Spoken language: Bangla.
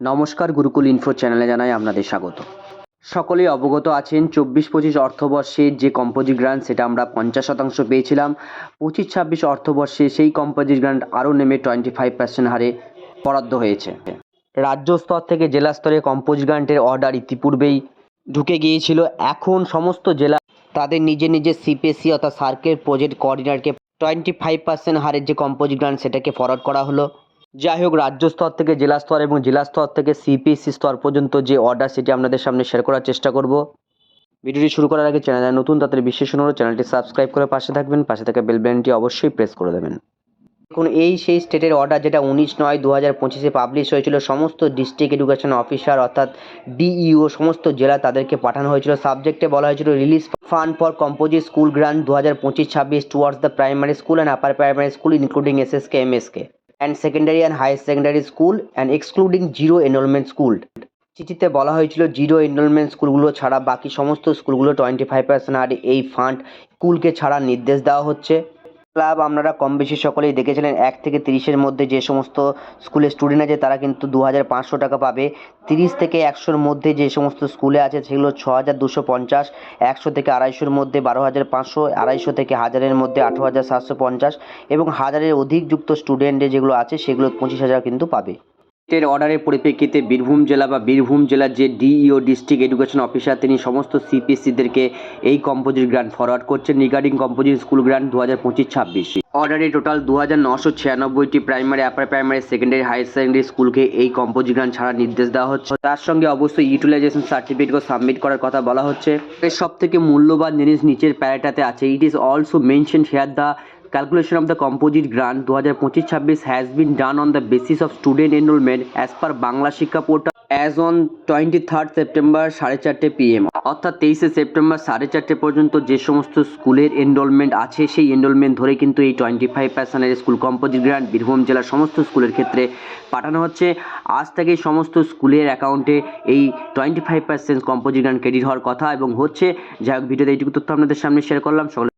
নমস্কার গুরুকুল ইনফো চ্যানেলে জানাই আপনাদের স্বাগত। সকলেই অবগত আছেন চব্বিশ পঁচিশ অর্থবর্ষের যে কম্পোজিট গ্রান্ট সেটা আমরা পঞ্চাশ শতাংশ পেয়েছিলাম। পঁচিশ ছাব্বিশ অর্থবর্ষে সেই কম্পোজিট গ্রান্ট আরও নেমে টোয়েন্টি ফাইভ পার্সেন্ট হারে বরাদ্দ হয়েছে। রাজ্য স্তর থেকে জেলা স্তরে কম্পোজিট গ্রান্টের অর্ডার ইতিপূর্বেই ঢুকে গিয়েছিল। এখন সমস্ত জেলা তাদের নিজের নিজের সিপিএসি অর্থাৎ সার্কেল প্রজেক্ট কোঅর্ডিনেটরকে টোয়েন্টি ফাইভ পার্সেন্ট হারের যে কম্পোজিট গ্রান্ট সেটাকে ফরওয়ার্ড করা হলো। যাই হোক, রাজ্য স্তর থেকে জেলা স্তর এবং জেলা স্তর থেকে সিপিএসসি স্তর পর্যন্ত যে অর্ডার সেটি আপনাদের সামনে শেয়ার করার চেষ্টা করব। ভিডিওটি শুরু করার আগে চ্যানেল নতুন, তাদের বিশেষ অনুরোধ চ্যানেলটি সাবস্ক্রাইব করে পাশে থাকবেন, পাশে থাকা বেল বাটনটি অবশ্যই প্রেস করে দেবেন। দেখুন, এই সেই স্টেটের অর্ডার যেটা উনিশ নয় দু হাজার পঁচিশে পাবলিশ হয়েছিল, সমস্ত ডিস্ট্রিক্ট এডুকেশন অফিসার অর্থাৎ ডিইও সমস্ত জেলা তাদেরকে পাঠানো হয়েছিল। সাবজেক্টে বলা হয়েছিল release fund for composite school grant দু হাজার পঁচিশ ছাব্বিশ towards the primary school and upper primary school including SSK MSK and secondary and higher secondary school and excluding zero enrolment school চিঠিতে বলা হয়েছিল জিরো এনরোলমেন্ট স্কুলগুলো ছাড়া বাকি সমস্ত স্কুলগুলো টোয়েন্টি ফাইভ পার্সেন্ট আর এই ফান্ড স্কুলকে ছাড়ার নির্দেশ দেওয়া হচ্ছে। ক্লাব আপনারা কম বেশি সকলেই দেখেছিলেন, এক থেকে তিরিশের মধ্যে যে সমস্ত স্কুলের স্টুডেন্ট আছে, তারা কিন্তু দু হাজার পাঁচশো টাকা পাবে। তিরিশ থেকে একশোর মধ্যে যে সমস্ত স্কুলে আছে, সেগুলো ছ হাজার দুশো পঞ্চাশ, একশো থেকে আড়াইশোর মধ্যে বারো হাজার পাঁচশো, আড়াইশো থেকে হাজারের মধ্যে আঠেরো হাজার সাতশো পঞ্চাশ এবং হাজারের অধিক যুক্ত স্টুডেন্টের যেগুলো আছে, সেগুলো পঁচিশ হাজার কিন্তু পাবে। এর অর্ডারের পরিপ্রেক্ষিতে বীরভূম জেলা বা বীরভূম জেলার যে ডিইও ডিস্ট্রিক্ট এডুকেশন অফিসার তিনি সমস্ত সিপিএসসিদেরকে এই কম্পোজিট গ্রান্ট ফরওয়ার্ড করছেন রিগার্ডিং কম্পোজিট স্কুল গ্রান্ট দু হাজার পঁচিশ ছাব্বিশ। অর্ডারে টোটাল দু হাজার নশো ছিয়ানব্বইটি primary upper primary secondary higher secondary স্কুলকে এই কম্পোজিট গ্রান্ট ছাড়ার নির্দেশ দেওয়া হচ্ছে। তার সঙ্গে অবশ্যই ইউটিলাইজেশন সার্টিফিকেটও সাবমিট করার কথা বলা হচ্ছে। এর সব থেকে মূল্যবান জিনিস নিচের প্যারাটাতে আছে। It is also mention here the calculation of the composite grant 2025-26 has been done on the basis of student enrollment as per Bangla শিক্ষা portal as on twenty third September সাড়ে চারটে পিএম অর্থাৎ তেইশে সেপ্টেম্বর সাড়ে চারটে পর্যন্ত যে সমস্ত স্কুলের এনরোলমেন্ট আছে, সেই এনরোলমেন্ট ধরে কিন্তু এই টোয়েন্টি ফাইভ পার্সেন্টের স্কুল কম্পোজিট গ্রান্ট বীরভূম জেলার সমস্ত স্কুলের ক্ষেত্রে পাঠানো হচ্ছে। আজ থেকে সমস্ত স্কুলের অ্যাকাউন্টে এই twenty five percent composite grant credit হওয়ার কথা এবং হচ্ছে। যাই হোক, ভিডিওতে এইটুকু তথ্য আপনাদের সামনে শেয়ার করলাম। সকলে